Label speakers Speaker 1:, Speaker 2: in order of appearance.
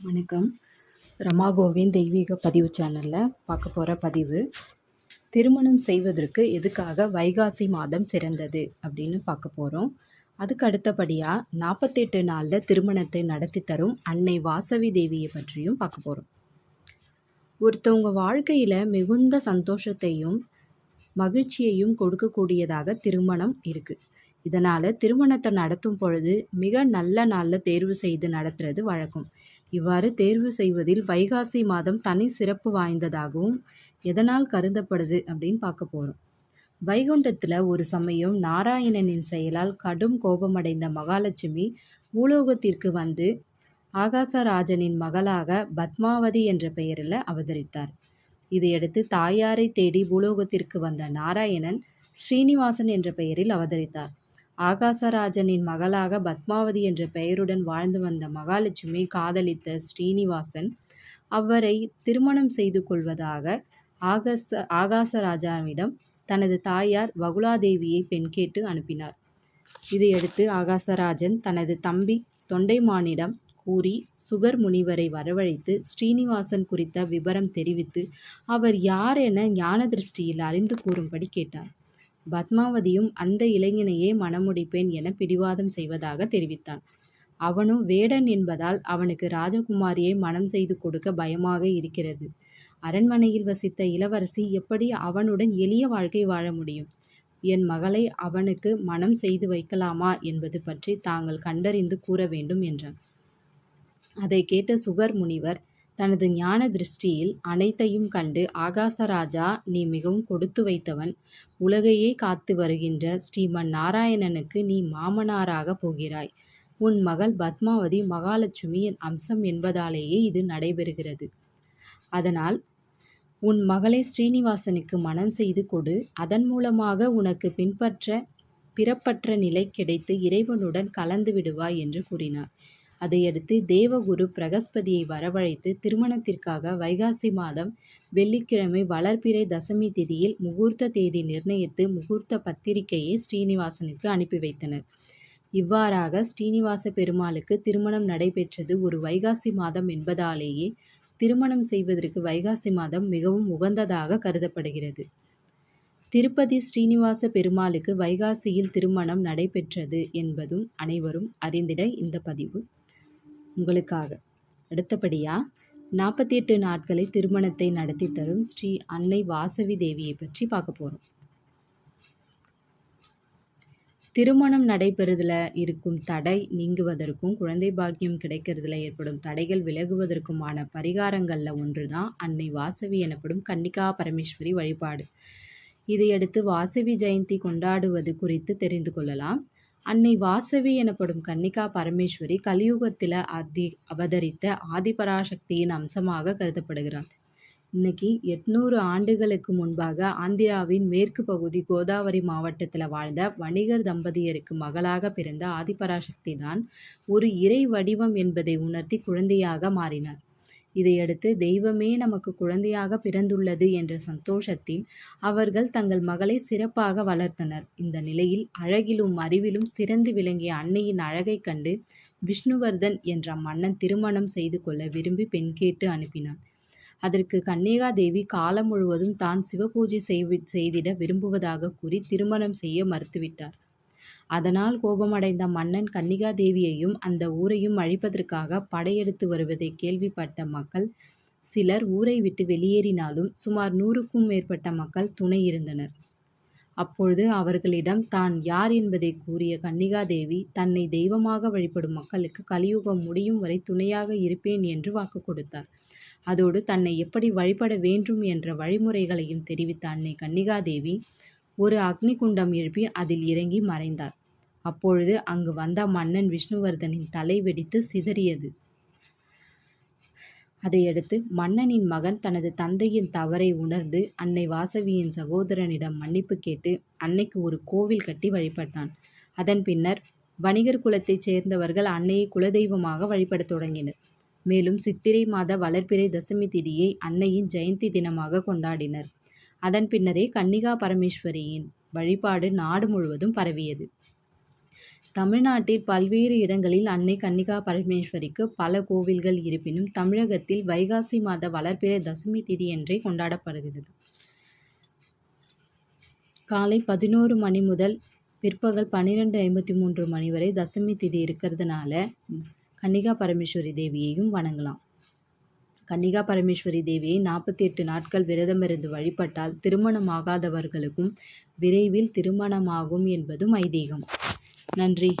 Speaker 1: வணக்கம். ரமா கோவிந்த் தெய்வீக பதிவு சேனலில் பார்க்க போகிற பதிவு திருமணம் செய்வதற்கு எதுக்காக வைகாசி மாதம் சிறந்தது அப்படின்னு பார்க்க போகிறோம் அதுக்கு அடுத்தபடியாக நாற்பத்தெட்டு நாளில் திருமணத்தை நடத்தி தரும் அன்னை வாசவி தேவியை பற்றியும் பார்க்க போகிறோம் ஒருத்தவங்க வாழ்க்கையில் மிகுந்த சந்தோஷத்தையும் மகிழ்ச்சியையும் கொடுக்கக்கூடியதாக திருமணம் இருக்குது இதனால் திருமணத்தை நடத்தும் பொழுது மிக நல்ல நாளில் தேர்வு செய்து நடத்துறது வழக்கம். இவ்வாறு தேர்வு செய்வதில் வைகாசி மாதம் தனி சிறப்பு வாய்ந்ததாகவும் எதனால் கருதப்படுது அப்படின்னு பார்க்க போகிறோம் வைகுண்டத்தில் ஒரு சமயம் நாராயணனின் செயலால் கடும் கோபமடைந்த மகாலட்சுமி பூலோகத்திற்கு வந்து ஆகாசராஜனின் மகளாக பத்மாவதி என்ற பெயரில் அவதரித்தார். இதையடுத்து தாயாரை தேடி பூலோகத்திற்கு வந்த நாராயணன் ஸ்ரீனிவாசன் என்ற பெயரில் அவதரித்தார். ஆகாசராஜனின் மகளாக பத்மாவதி என்ற பெயருடன் வாழ்ந்து வந்த மகாலட்சுமி காதலித்த ஸ்ரீனிவாசன் அவரை திருமணம் செய்து கொள்வதாக ஆகாச ஆகாசராஜாவிடம் தனது தாயார் வகுலாதேவியை பெண் கேட்டு அனுப்பினார். இதையடுத்து ஆகாசராஜன் தனது தம்பி தொண்டைமானிடம் கூறி சுகர் முனிவரை வரவழைத்து ஸ்ரீனிவாசன் குறித்த விபரம் தெரிவித்து அவர் யார் என ஞான திருஷ்டியில் அறிந்து கூறும்படி கேட்டார் பத்மாவதியும் அந்த இளைஞனையே மணமுடிப்பேன் என பிடிவாதம் செய்வதாக தெரிவித்தான். அவனும் வேடன் என்பதால் அவனுக்கு ராஜகுமாரியை மனம் செய்து கொடுக்க பயமாக இருக்கிறது. அரண்மனையில் வசித்த இளவரசி எப்படி அவனுடன் எளிய வாழ்க்கை வாழ முடியும்? என் மகளை அவனுக்கு மனம் செய்து வைக்கலாமா என்பது பற்றி தாங்கள் கண்டறிந்து கூற வேண்டும் என்றான். அதை கேட்ட சுகர் முனிவர் தனது ஞான திருஷ்டியில் அனைத்தையும் கண்டு ஆகாசராஜா நீ மிகவும் கொடுத்து வைத்தவன். உலகையே காத்து வருகின்ற ஸ்ரீமன் நாராயணனுக்கு நீ மாமனாராக போகிறாய். உன் மகள் பத்மாவதி மகாலட்சுமியின் அம்சம் என்பதாலேயே இது நடைபெறுகிறது. அதனால் உன் மகளை ஸ்ரீனிவாசனுக்கு மனம் செய்து கொடு. அதன் மூலமாக உனக்கு பின்பற்ற பிறப்பற்ற நிலை கிடைத்து இறைவனுடன் கலந்து விடுவாய் என்று கூறினார். அதையடுத்து தேவகுரு பிரகஸ்பதியை வரவழைத்து திருமணத்திற்காக வைகாசி மாதம் வெள்ளிக்கிழமை வளர்பிறை தசமி திதியில் முகூர்த்த தேதி நிர்ணயித்து முகூர்த்த பத்திரிகையை ஸ்ரீனிவாசனுக்கு அனுப்பி வைத்தனர். இவ்வாறாக ஸ்ரீனிவாச பெருமாளுக்கு திருமணம் நடைபெற்றது ஒரு வைகாசி மாதம் என்பதாலேயே திருமணம் செய்வதற்கு வைகாசி மாதம் மிகவும் உகந்ததாக கருதப்படுகிறது. திருப்பதி ஸ்ரீனிவாச பெருமாளுக்கு வைகாசியில் திருமணம் நடைபெற்றது என்பதும் அனைவரும் அறிந்திட இந்த பதிவு உங்களுக்காக. அடுத்தபடியாக நாற்பத்தி எட்டு நாட்களை திருமணத்தை நடத்தி தரும் ஸ்ரீ அன்னை வாசவி தேவியை பற்றி பார்க்க போகிறோம் திருமணம் நடைபெறுதில் இருக்கும் தடை நீங்குவதற்கும் குழந்தை பாக்கியம் கிடைக்கிறதுல ஏற்படும் தடைகள் விலகுவதற்குமான பரிகாரங்களில் ஒன்று தான் அன்னை வாசவி எனப்படும் கன்னிகா பரமேஸ்வரி வழிபாடு. இதையடுத்து வாசவி ஜெயந்தி கொண்டாடுவது குறித்து தெரிந்து கொள்ளலாம். அன்னை வாசவி எனப்படும் கன்னிகா பரமேஸ்வரி கலியுகத்தில் அதி அவதரித்த ஆதிபராசக்தியின் அம்சமாக கருதப்படுகிறார். இன்னைக்கு எட்நூறு ஆண்டுகளுக்கு முன்பாக ஆந்திராவின் மேற்கு பகுதி கோதாவரி மாவட்டத்தில் வாழ்ந்த வணிகர் தம்பதியருக்கு மகளாக பிறந்த ஆதிபராசக்தி தான் ஒரு இறை வடிவம் என்பதை உணர்த்தி குழந்தையாக மாறினார். இதையடுத்து தெய்வமே நமக்கு குழந்தையாக பிறந்துள்ளது என்ற சந்தோஷத்தில் அவர்கள் தங்கள் மகளை சிறப்பாக வளர்த்தனர். இந்த நிலையில் அழகிலும் அறிவிலும் சிறந்து விளங்கிய அன்னையின் அழகைக் கண்டு விஷ்ணுவர்தன் என்ற மன்னன் திருமணம் செய்து கொள்ள விரும்பி பெண் கேட்டு அனுப்பினான். அதற்கு கன்னிகாதேவி காலம் முழுவதும் தான் சிவபூஜை செய்திட விரும்புவதாக கூறி திருமணம் செய்ய மறுத்துவிட்டார். அதனால் கோபமடைந்த மன்னன் கன்னிகாதேவியையும் அந்த ஊரையும் அழிப்பதற்காக படையெடுத்து வருவதை கேள்விப்பட்ட மக்கள் சிலர் ஊரை விட்டு வெளியேறினாலும் சுமார் நூறுக்கும் மேற்பட்ட மக்கள் துணை இருந்தனர். அப்பொழுது அவர்களிடம் தான் யார் என்பதை கூறிய கன்னிகாதேவி தன்னை தெய்வமாக வழிபடும் மக்களுக்கு கலியுகம் முடியும் வரை துணையாக இருப்பேன் என்று வாக்கு கொடுத்தார். அதோடு தன்னை எப்படி வழிபட வேண்டும் என்ற வழிமுறைகளையும் தெரிவித்த அன்னை கன்னிகாதேவி ஒரு அக்னி குண்டம் எழுப்பி அதில் இறங்கி மறைந்தார். அப்பொழுது அங்கு வந்த மன்னன் விஷ்ணுவர்தனின் தலை வெடித்து சிதறியது. அதையடுத்து மன்னனின் மகன் தனது தந்தையின் தவறை உணர்ந்து அன்னை வாசவியின் சகோதரனிடம் மன்னிப்பு கேட்டு அன்னைக்கு ஒரு கோவில் கட்டி வழிபட்டான். அதன் பின்னர் வணிகர் குலத்தைச் சேர்ந்தவர்கள் அன்னையை குலதெய்வமாக வழிபடத் தொடங்கினர். மேலும் சித்திரை மாத வளர்ப்பிறை தசமி திதியை அன்னையின் ஜெயந்தி தினமாக கொண்டாடினர். அதன் பின்னரே கன்னிகா பரமேஸ்வரியின் வழிபாடு நாடு முழுவதும் பரவியது. தமிழ்நாட்டில் பல்வேறு இடங்களில் அன்னை கன்னிகா பரமேஸ்வரிக்கு பல கோவில்கள் இருப்பினும் தமிழகத்தில் வைகாசி மாத வளர்பிறை தசமி திதி என்றே கொண்டாடப்படுகிறது. காலை பதினோரு மணி முதல் பிற்பகல் பன்னிரெண்டு ஐம்பத்தி மூன்று மணி வரை தசமி திதி இருக்கிறதுனால கன்னிகா பரமேஸ்வரி தேவியையும் வணங்கலாம். கன்னிகா பரமேஸ்வரி தேவியை நாற்பத்தி எட்டு நாட்கள் விரதமிருந்து வழிபட்டால் திருமணமாகாதவர்களுக்கும் விரைவில் திருமணமாகும் என்பதும் ஐதீகம் நன்றி.